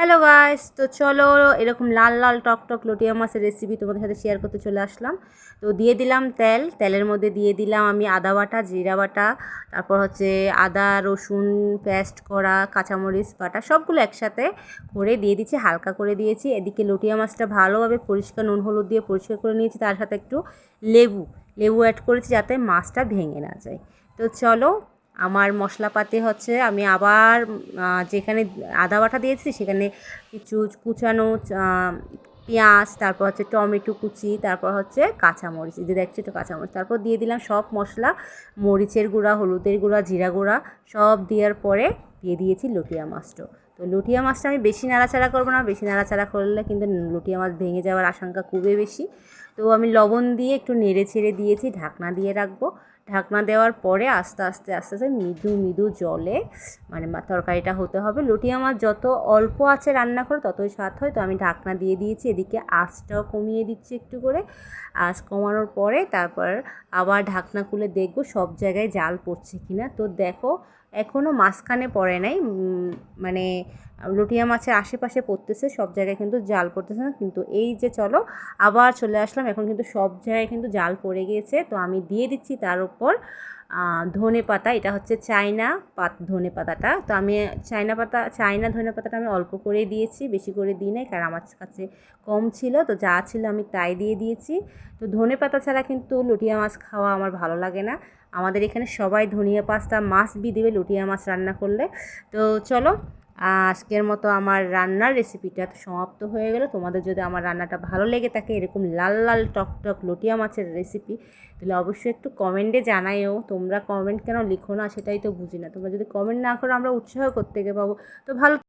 Hello guys তো চলো, এরকম লাল লাল, টক টক লটিয়া মাছের রেসিপি তোমাদের সাথে শেয়ার করতে চলে আসলাম। তো দিয়ে দিলাম তেল। তেলের মধ্যে দিয়ে দিলাম আমি আদা বাটা, জিরা বাটা, তারপর হচ্ছে আদা, রসুন, পেস্ট করা, কাঁচামরিচ বাটা, সবগুলো একসাথে করে দিয়ে দিচ্ছি হালকা করে দিয়েছি। এদিকে লটিয়া মাছটা ভালোভাবে পরিষ্কার, নুন, হলুদ দিয়ে পরিষ্কার করে নিয়েছি, তার সাথে একটু লেবু লেবু অ্যাড করেছি যাতে মাছটা ভেঙে না যায়। তো চলো আমার মশলাপাতি হচ্ছে আমি আবার যেখানে আদা বাটা দিয়েছি সেখানে কিছু কুচানো পেঁয়াজ, তারপর হচ্ছে টমেটো কুচি, তারপর হচ্ছে কাঁচামরিচ যে দেখছি তো কাঁচামরিচ, তারপর দিয়ে দিলাম সব মশলা, মরিচের গুঁড়া, হলুদের গুঁড়া, জিরা গুঁড়া, সব দেওয়ার পরে দিয়ে দিয়েছি লুটিয়া মাছটা। তো লুটিয়া মাছটা আমি বেশি নাড়াচাড়া করব না, বেশি নাড়াচাড়া করলে কিন্তু লুটিয়া মাছ ভেঙে যাওয়ার আশঙ্কা খুবই বেশি। তো আমি লবণ দিয়ে একটু নেড়ে ছেড়ে দিয়েছি, ঢাকনা দিয়ে রাখব। ঢাকনা দেওয়ার পরে আস্তে আস্তে আস্তে আস্তে মৃদু মৃদু জলে মানে তরকারিটা হতে হবে। লটিয়া আমার যত অল্প আছে রান্না করে ততই স্বাদ হয়। তো আমি ঢাকনা দিয়ে দিয়েছি, এদিকে আঁচটাও কমিয়ে দিচ্ছি একটু করে। আঁচ কমানোর পরে তারপর আবার ঢাকনা খুলে দেখব সব জায়গায় জাল পড়ছে কিনা। তো দেখো এখনও মাঝখানে পড়ে নাই। মানে লটিয়া মাছের আশেপাশে পড়তেছে, সব জায়গায় কিন্তু জাল পড়তেছে না। কিন্তু এই যে চলো, আবার চলে আসলাম। এখন কিন্তু সব জায়গায় কিন্তু জাল পড়ে গিয়েছে। তো আমি দিয়ে দিচ্ছি তার উপর ধনে পাতা। এটা হচ্ছে চায়না পাত, ধনে পাতাটা। তো আমি চায়না পাতা, চায়না ধনে পাতাটা আমি অল্প করে দিয়েছি, বেশি করে দিই নাই, কারণ আমার কাছে কম ছিল। তো যা ছিল আমি তাই দিয়ে দিয়েছি। তো ধনে পাতা ছাড়া কিন্তু লুটিয়া মাছ খাওয়া আমার ভালো লাগে না। আমাদের এখানে সবাই ধনিয়া পাস্তা মাছ বি দেবে, লটিয়া মাছ রান্না করলে। তো চলো আজকের মতো আমার রান্নার রেসিপিটা সমাপ্ত হয়ে গেল। তোমাদের যদি আমার রান্নাটা ভালো লেগে থাকে, এরকম লাল লাল টকটক টক, লটিয়া মাছের রেসিপি তাহলে অবশ্যই একটু কমেন্টে জানাইও। তোমরা কমেন্ট কেন লিখো না, সেটাই তো বুঝি না। তোমরা যদি কমেন্ট না করো, আমরা উৎসাহ করতে গিয়ে পাবো। তো ভালো